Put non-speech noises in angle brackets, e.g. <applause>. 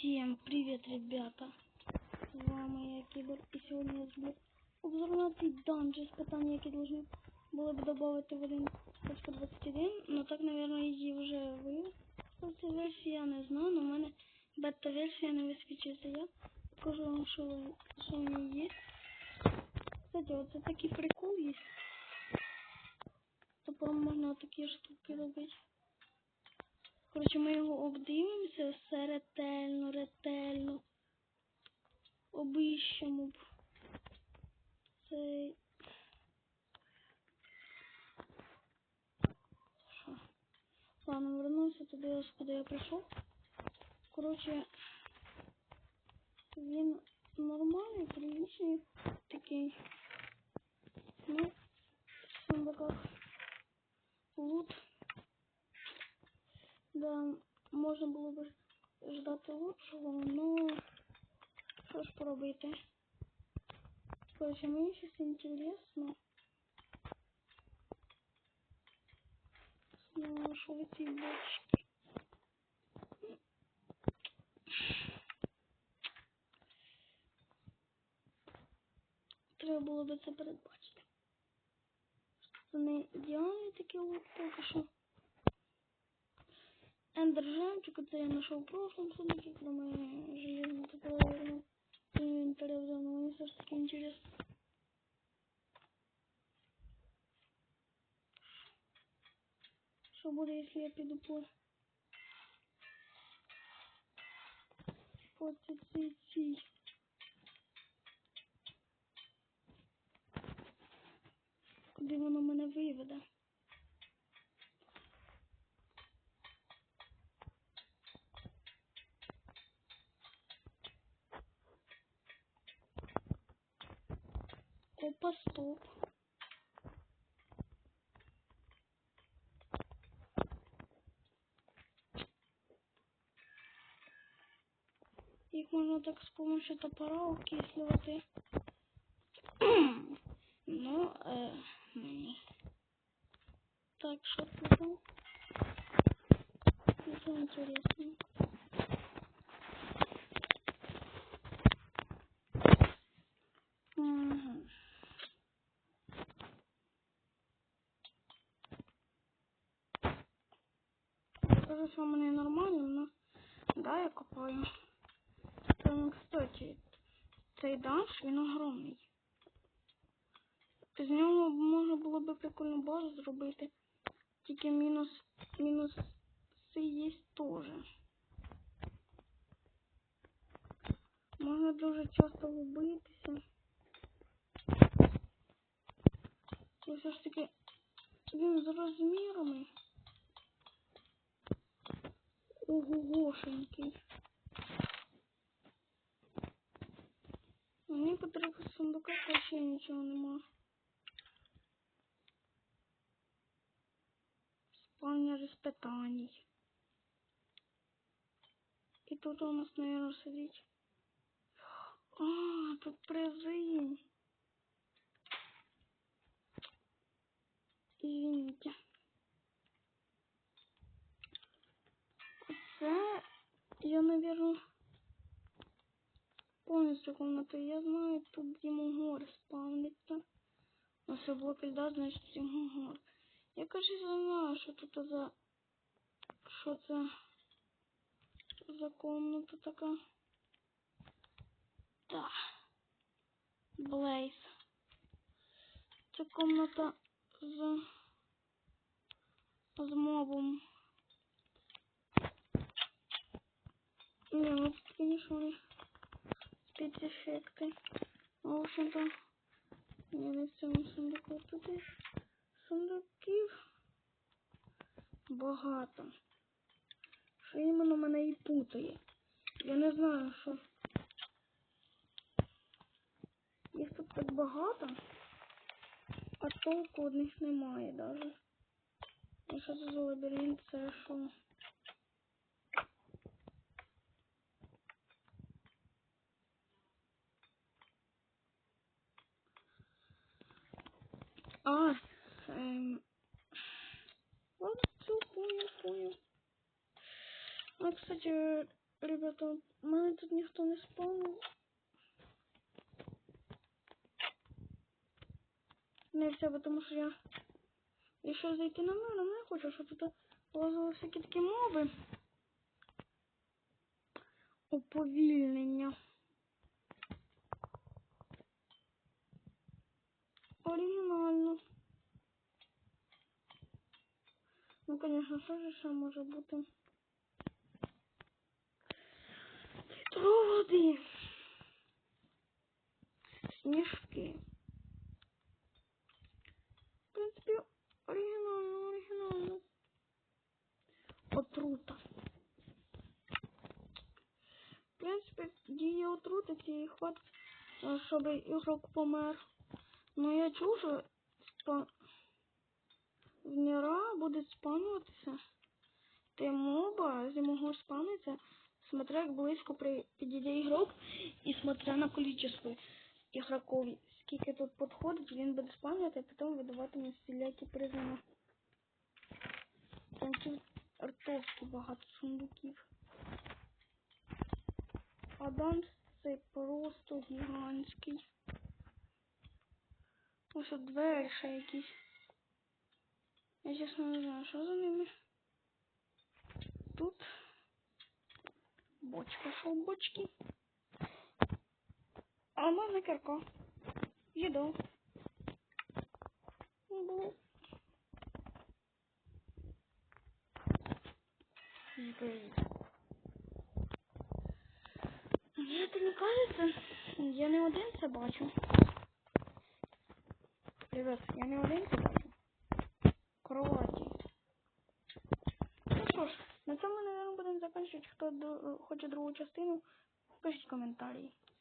Всем привет, ребята! С вами я Кибер, и сегодня я зроблю обзор на цей данж испытания, які должны були б добавити в 1.21, но так, наверное, її вже вивели. версія, я не знаю, но в мене бета-версія не висвічується. Я покажу вам, що в ній є. Кстати, оце такий прикол є. Тепер можна такі штуки робити. Коротше, ми його обдивимося все ретельно, ретельно. Обіщемо б цей. Ладно, вернуся туди, ось куди я прийшов. Коротше, він нормальний, приличний такий. Ну, в сундуках лут. Да, можна було б ждати лучшого, ну що ж поробити. Короче, мені щось інтересно. Ну, що ви ці бочки. Треба було би це передбачити. Це не ідеальний такий лук поки що. Эндер жемчуг, это я нашел в прошлом сундуке, когда мы железно такое вернул. Инвентарь взял, но мне все таки интересно. Что будет, если я приду по... По цици. Куди воно мене виведе? Опа, стоп. Их можно так с помощью топора окисливати. <clears throat> ну, ні. Так, що тут? Это интересно. Скажу, що в мене нормально, но да, я копаю. Там, кстати, цей данж, він огромний. З нього можна було би прикольну базу зробити. Тільки мінус мінуси є теж. Можна дуже часто губитися. Це все ж таки він з розмірами. Ого-гошенький. Мені потрібно сундуках вообще нічого нема. Спавнер испытаний. І тут у нас, наверное, сидить. А, тут призы. Извините. Це я, наверное, повністю комнату. Я знаю, тут Дімогор спавниться. А все блоки льда, значить Дімогор. Я, кажется, знаю, що тут за... Що це за комната така. Да. Блейз. Це комната з... з мобом. Не, ну тут, конечно, у спецэффекты. Ну, в общем-то, я на цьому сундуку тут сундуків багато. Що іменно мене і путає. Я не знаю, що. Їх тут так багато, а толку від них немає даже. І що це за лабіринт, це що? А, эм... Ладно, все, понял, понял. Ну, кстати, ребята, мы тут ніхто не спавнив. Не все, тому що я рішив зайти на мир, але не хочу, щоб тут лазили всякі такі моби. Уповільнення. Оригінально. Конечно, що ж ще може бути? Сніжки. В принципі, оригінально, оригінально. Отрута. В принципі, діє отрути цієї хватить, е, щоб ігрок помер. Ну я чув, що спа... вміра буде спавнюватися. Ти моба зимого спавниться, смотря як близько підійде ігрок і смотря на кількість ігроків. Скільки тут підходить, він буде спавнити, а потім видаватиме всілякі призами. Там тут ртовські багато сундуків. А данж цей просто гігантський. Ось тут двері ще якісь. Я чесно не знаю, що за ними. Тут бочка, що в бочці. Алмазна кірка. Їду. Бу. Зберіть. Мені це не кажеться. Я не один це бачу. Ребят, я не один це. Кроваті. Ну що ж, на цьому, наверное, будемо закінчувати. Хто хоче другу частину, пишіть коментарі.